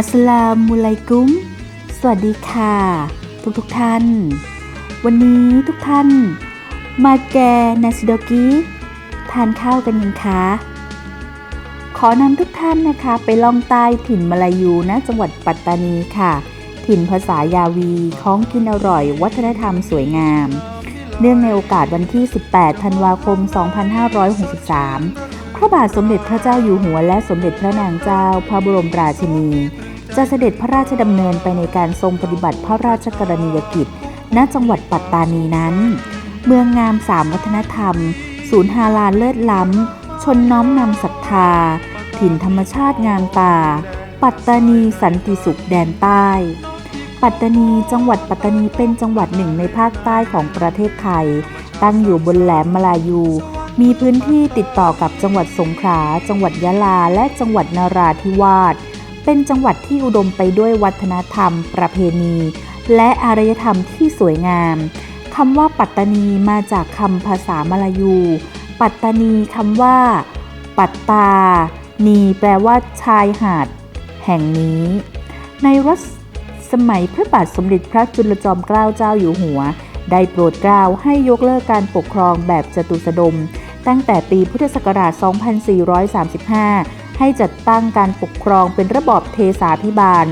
อัสลามุลัยกุม สวัสดีค่ะ ทุกทุกท่าน วันนี้ทุกท่าน มาแกนาซิโดกิทานข้าวกันยังคะขอนำทุกท่านนะคะไปล่องใต้ถิ่นมาลายูนะจังหวัดปัตตานีค่ะ ถิ่นภาษายาวีของกินอร่อย วัฒนธรรมสวยงาม เนื่องในโอกาสวันที่ 18 ธันวาคม 2563 พระบาทสมเด็จพระเจ้าอยู่หัวและสมเด็จพระนางเจ้า พระบรมราชินี จะเสด็จพระราชดำเนินไปในการทรงปฏิบัติพระราชกรณียกิจ ณ จังหวัดปัตตานีนั้น เมืองงามสามวัฒนธรรม ศูนย์ฮาลาเลิศล้ำ ชนน้อมนำศรัทธา ถิ่นธรรมชาติงามตา ปัตตานีสันติสุขแดนใต้ ปัตตานีจังหวัดปัตตานีเป็นจังหวัดหนึ่งในภาคใต้ของประเทศไทย ตั้งอยู่บนแหลมมาลายู มีพื้นที่ติดต่อกับจังหวัดสงขลา จังหวัดยะลา และจังหวัดนาราธิวาส เป็นจังหวัดที่อุดมไปด้วยวัฒนธรรม ประเพณี และอารยธรรมที่สวยงามคำว่าปัตตานีมาจากคำภาษามาลายู ปัตตานีคำว่า ปัตตา นีแปลว่า ชายหาด แห่งนี้ ในรัชสมัยพระบาทสมเด็จพระจุลจอมเกล้าเจ้าอยู่หัว ได้โปรดเกล้าให้ยกเลิกการปกครองแบบจตุสดม ตั้งแต่ปีพุทธศักราช 2435 ให้จัดตั้งการปกครองเป็นระบอบเทสาพิบาล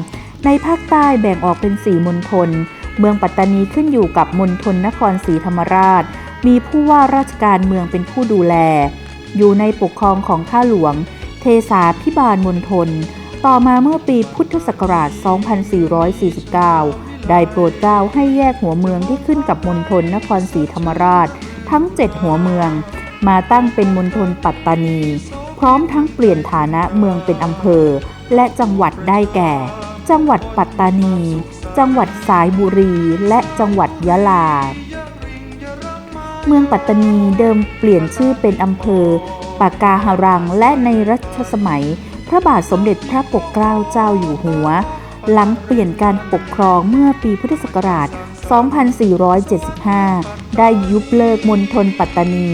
ในภาคใต้แบ่งออกเป็น4มณฑล เมืองปัตตานีขึ้นอยู่กับมณฑลนครศรีธรรมราช มีผู้ว่าราชการเมืองเป็นผู้ดูแล อยู่ในปกครองของข้าหลวง เทสาพิบาลมณฑล ต่อมาเมื่อปีพุทธศักราช 2449 ได้โปรดเกล้าให้แยกหัวเมืองที่ขึ้นกับมณฑลนครศรีธรรมราช ทั้ง 7 หัวเมือง มาตั้งเป็นมณฑลปัตตานี พร้อมทั้งเปลี่ยนฐานะเมืองเป็นอำเภอ และจังหวัดได้แก่ จังหวัดปัตตานี จังหวัดสายบุรี และจังหวัดยะลา เมืองปัตตานีเดิมเปลี่ยนชื่อเป็นอำเภอปากาหารังและในรัชสมัย พระบาทสมเด็จพระปกเกล้าเจ้าอยู่หัว หลังเปลี่ยนการปกครองเมื่อปีพุทธศักราช 2475 ได้ยุบเลิกมณฑลปัตตานี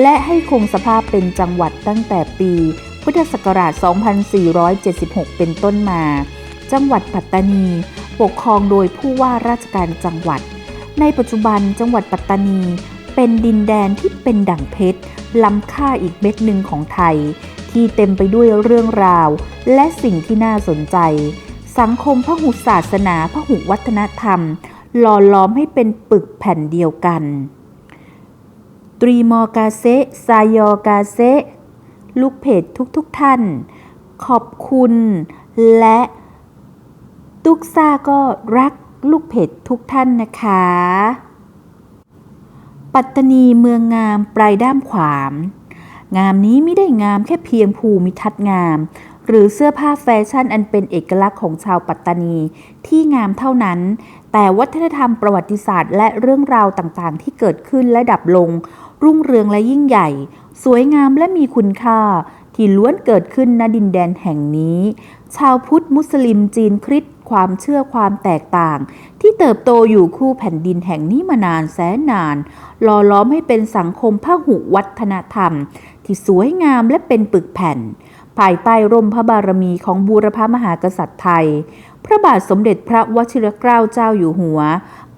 และให้คงสภาพเป็นจังหวัดตั้งแต่ปี พุทธศักราช 2476 เป็นต้นมา จังหวัดปัตตานี ปกครองโดยผู้ว่าราชการจังหวัด ในปัจจุบันจังหวัดปัตตานี เป็นดินแดนที่เป็นดั่งเพชรล้ำค่าอีกเม็ดหนึ่งของไทย ที่เต็มไปด้วยเรื่องราว และสิ่งที่น่าสนใจ สังคมพหุศาสนาพหุวัฒนธรรมหล่อล้อมให้เป็นปึกแผ่นเดียวกัน ตรีมอกาเซซายอกาเซลูกเพจทุกๆทท่าน ขอบคุณ และตุกซ่าก็รักลูกเพจทุกท่านนะคะ ปัตตานีเมืองงามปลายด้ามขวาม งามนี้ไม่ได้งามแค่เพียงภูมิทัศน์งาม หรือเสื้อผ้าแฟชั่นอันเป็นเอกลักษณ์ของชาวปัตตานีที่งามเท่านั้น แต่วัฒนธรรมประวัติศาสตร์ และเรื่องราวต่างๆ ที่เกิดขึ้นและดับลง รุ่งเรืองและยิ่งใหญ่ สวยงามและมีคุณค่า ที่ล้วนเกิดขึ้นณดินแดนแห่งนี้ ชาวพุทธมุสลิมจีนคริสต์ความเชื่อความแตกต่าง ที่เติบโตอยู่คู่แผ่นดินแห่งนี้มานานแสนนานหล่อล้อมให้เป็นสังคมพหุวัฒนธรรม ที่สวยงามและเป็นปึกแผ่น ภายใต้ร่มพระบารมีของบูรพมหากษัตริย์ไทย พระบาทสมเด็จพระวชิรเกล้าเจ้าอยู่หัว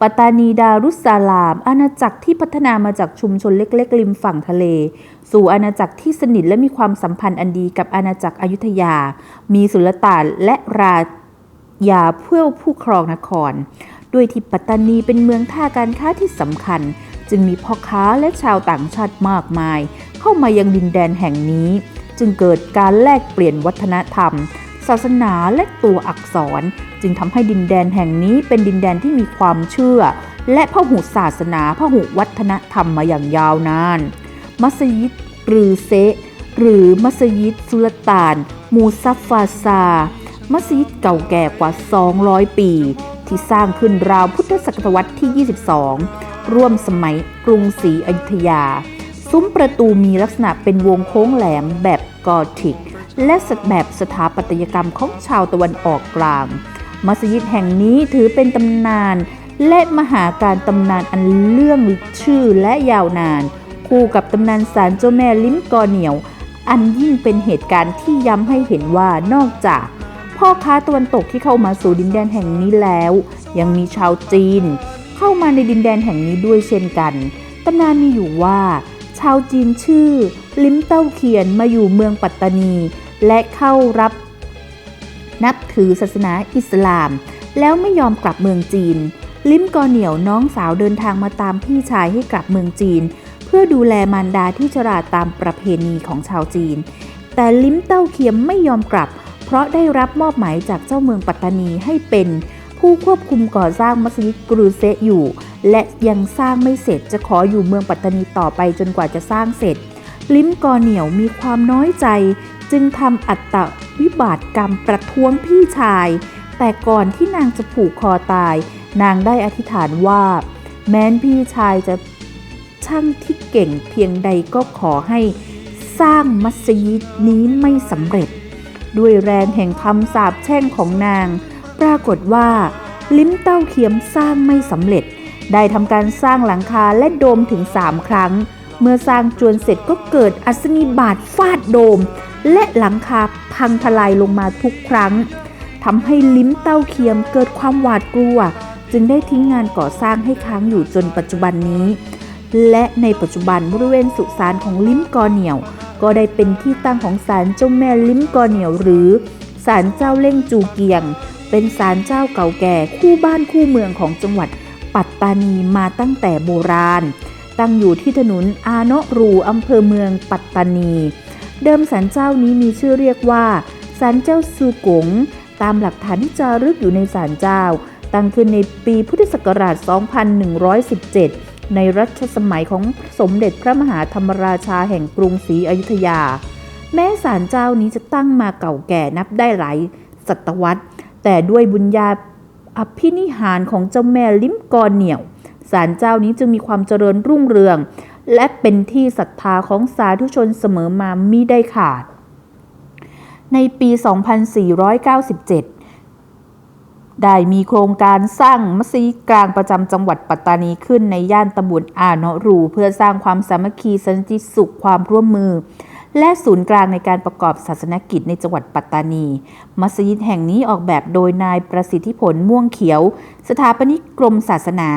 ปัตตานีดารุสสาลาม อาณาจักรที่พัฒนามาจากชุมชนเล็กๆริมฝั่งทะเล สู่อาณาจักรที่สนิทและมีความสัมพันธ์อันดีกับอาณาจักรอยุธยา มีสุลต่านและราญาเพื่อผู้ครองนคร ด้วยที่ปัตตานีเป็นเมืองท่าการค้าที่สำคัญ จึงมีพ่อค้าและชาวต่างชาติมากมาย เข้ามายังดินแดนแห่งนี้ จึงเกิดการแลกเปลี่ยนวัฒนธรรม ศาสนาและตัวอักษร จึงทำให้ดินแดนแห่งนี้เป็นดินแดนที่มีความเชื่อ และพหุศาสนาพหุวัฒนธรรมมาอย่างยาวนาน มัสยิดหรือเซหรือมัสยิดสุลต่าน มูซัฟฟาซา มัสยิดเก่าแก่กว่า 200 ปี ที่สร้างขึ้นราวพุทธศตวรรษที่ 22 ร่วมสมัยกรุงศรีอยุธยา ซุ้มประตูมีลักษณะเป็นวงโค้งแหลมแบบกอธิก และแบบสถาปัตยกรรมของชาวตะวันออกกลาง มัสยิดแห่งนี้ถือเป็นตำนาน และมหาการตำนานอันเรื่องชื่อและยาวนาน คู่กับตำนานศาลเจ้าแม่ลิ้มกอเหนียว อันยิ่งเป็นเหตุการณ์ที่ย้ำให้เห็นว่านอกจากพ่อค้าตะวันตกที่เข้ามาสู่ดินแดนแห่งนี้แล้ว ยังมีชาวจีน เข้ามาในดินแดนแห่งนี้ด้วยเช่นกันตำนานมีอยู่ว่า ชาวจีนชื่อ ลิ้มเต้าเขียนมาอยู่เมืองปัตตานี และเข้ารับนับถือศาสนาอิสลาม แล้วไม่ยอมกลับเมืองจีน ลิมกอเหนียวน้องสาวเดินทางมาตามพี่ชายให้กลับเมืองจีน เพื่อดูแลมารดาที่ชราตามประเพณีของชาวจีน แต่ลิมเต้าเคียมไม่ยอมกลับ เพราะได้รับมอบหมายจากเจ้าเมืองปัตตานีให้เป็น ผู้ควบคุมก่อสร้างมัสยิดกรูเซอยู่ และยังสร้างไม่เสร็จจะขออยู่เมืองปัตตานีต่อไปจนกว่าจะสร้างเสร็จลิมกอเหนียวมีความน้อยใจ จึงทำอัตตวิบาทกรรมประท้วงพี่ชาย แต่ก่อนที่นางจะผูกคอตาย นางได้อธิษฐานว่า แม้นพี่ชายจะช่างที่เก่งเพียงใดก็ขอให้สร้างมัสยิดนี้ไม่สำเร็จ ด้วยแรงแห่งคำสาปแช่งของนาง ปรากฏว่า ลิ้มเต้าเขียมสร้างไม่สำเร็จ ได้ทำการสร้างหลังคาและโดมถึง3ครั้ง เมื่อสร้างจวนเสร็จก็เกิดอัศนีบาตฟาดโดม และหลังคาพังทลายลงมาทุกครั้งทำให้ลิ้มเต้าเคียมเกิดความหวาดกลัว จึงได้ทิ้งงานก่อสร้างให้ค้างอยู่จนปัจจุบันนี้ และในปัจจุบันบริเวณสุสานของลิ้มกอเหนียว ก็ได้เป็นที่ตั้งของศาลเจ้าแม่ลิ้มกอเหนียวหรือศาลเจ้าเล่งจูเกียง เป็นศาลเจ้าเก่าแก่คู่บ้านคู่เมืองของจังหวัดปัตตานีมาตั้งแต่โบราณ ตั้งอยู่ที่ถนนอาโนรูอำเภอเมืองปัตตานี เดิมศาลเจ้านี้มีชื่อเรียกว่าศาลเจ้าซูกง ตามหลักฐานที่จารึกอยู่ในศาลเจ้า ตั้งขึ้นในปีพุทธศักราช 2117 ในรัชสมัยของสมเด็จพระมหาธรรมราชาแห่งกรุงศรีอยุธยา แม้ศาลเจ้านี้จะตั้งมาเก่าแก่นับได้หลายศตวรรษ แต่ด้วยบุญญาอภินิหารของเจ้าแม่ลิ้มกอเหนียวศาลเจ้านี้จึงมีความเจริญรุ่งเรือง และเป็นที่ศรัทธาของสาธุชนเสมอมามิได้ขาด ในปี 2497 ได้มีโครงการสร้างมัสยิดกลางประจำจังหวัดปัตตานีขึ้นในย่านตำบลอาเนรู เพื่อสร้างความสามัคคีสันติสุขความร่วมมือและศูนย์กลางในการประกอบศาสนกิจในจังหวัดปัตตานี มัสยิดแห่งนี้ออกแบบโดยนายประสิทธิผลม่วงเขียว สถาปนิกกรมศาสนา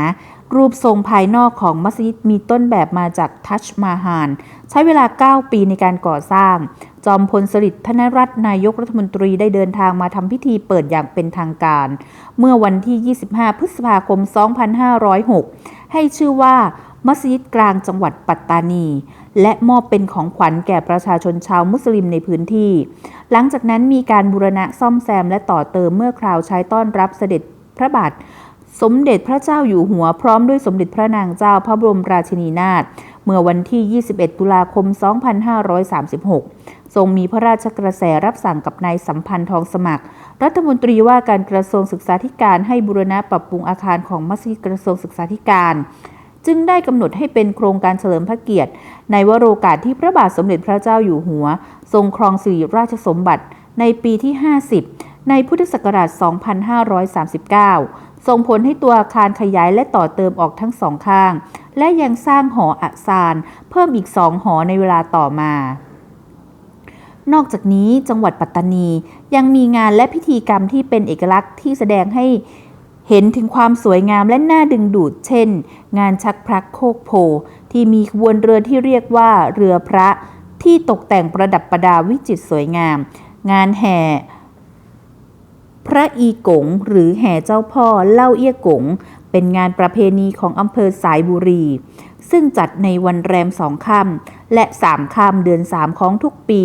รูปทรงภายนอกของมัสยิดมีต้นแบบมาจากทัชมาฮานใช้เวลา 9 ปีในการก่อสร้าง จอมพลสฤษดิ์ธนรัตน์นายกรัฐมนตรีได้เดินทางมาทำพิธีเปิดอย่างเป็นทางการ เมื่อวันที่ 25 พฤษภาคม 2506 ให้ชื่อว่ามัสยิดกลางจังหวัดปัตตานี และมอบเป็นของขวัญแก่ประชาชนชาวมุสลิมในพื้นที่ หลังจากนั้นมีการบูรณะซ่อมแซมและต่อเติมเมื่อคราวใช้ต้อนรับเสด็จพระบาท สมเด็จพระเจ้าอยู่หัวพร้อมด้วยสมเด็จพระนางเจ้าพระบรมราชินีนาถเมื่อวันที่ 21 ตุลาคม 2536 ทรงมีพระราชกระแสรับสั่งกับนายสัมพันธ์ทองสมัคร รัฐมนตรีว่าการกระทรวงศึกษาธิการให้บูรณะปรับปรุงอาคารของมัสยิดกระทรวงศึกษาธิการ จึงได้กำหนดให้เป็นโครงการเฉลิมพระเกียรติ ในวโรกาสที่พระบาทสมเด็จพระเจ้าอยู่หัว ทรงครองสิริราชสมบัติในปีที่ 50 ในพุทธศักราช 2539 ส่งผลให้ตัวอาคารขยายและต่อเติมออกทั้งสองข้าง และยังสร้างหออัซานเพิ่มอีกสองหอในเวลาต่อมานอกจากนี้จังหวัดปัตตานียังมีงานและพิธีกรรมที่เป็นเอกลักษณ์ที่แสดงให้เห็นถึงความสวยงามและน่าดึงดูด เช่น งานชักพระโคกโพ ที่มีขบวนเรือที่เรียกว่าเรือพระที่ตกแต่งประดับประดาวิจิตรสวยงาม งานแห่ พระอีกงหรือแห่เจ้าพ่อเล่าเอี้ยกง เป็นงานประเพณีของอำเภอสายบุรี ซึ่งจัดในวันแรมสองค่ำและสามค่ำเดือนสามของทุกปี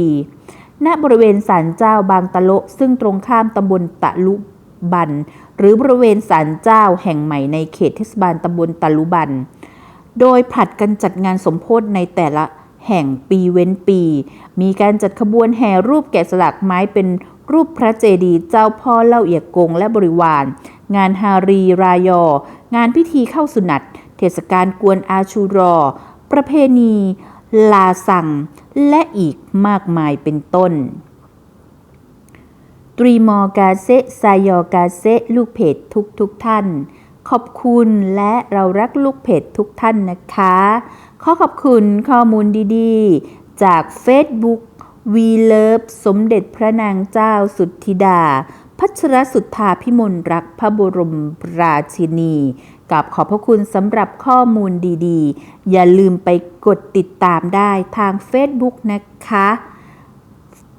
ณบริเวณศาลเจ้าบางตะโลซึ่งตรงข้ามตำบลตะลุบัน หรือบริเวณศาลเจ้าแห่งใหม่ในเขตเทศบาลตำบลตะลุบัน โดยผลัดกันจัดงานสมโพธิในแต่ละแห่งปีเว้นปี มีการจัดขบวนแห่รูปแกะสลักไม้เป็น รูปพระเจดีย์เจ้าพ่อเล่าเอียกงและบริวาร งานฮารีรายอ งานพิธีเข้าสุนัตเทศกาลกวนอาชูรอ ประเพณี ลาสังและอีกมากมายเป็นต้นตรีมอกาเซซายอกาเซลูกเพจทุกทุกท่าน ขอบคุณและเรารักลูกเพจทุกท่านนะคะ ขอขอบคุณข้อมูลดีๆ จาก Facebook We Love สมเด็จพระนางเจ้าสุทธิดา พัชรสุทธาพิมลรักพระบรมราชินีกับขอบพระคุณสำหรับข้อมูลดีๆ อย่าลืมไปกดติดตามได้ทาง Facebook นะคะ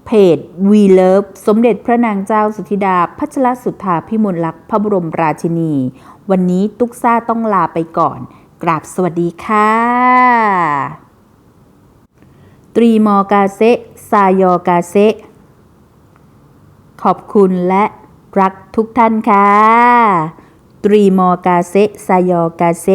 เพจ We Love สมเด็จพระนางเจ้าสุธิดา พัชรสุทธาพิมลลักษณ์พระบรมราชินี วันนี้ตุ๊กซ่าต้องลาไปก่อน กราบสวัสดีค่ะ ตรีมอกาเซซายอกาเซขอบคุณและรักทุกท่านค่ะ ตรีมอกาเซซายอกาเซ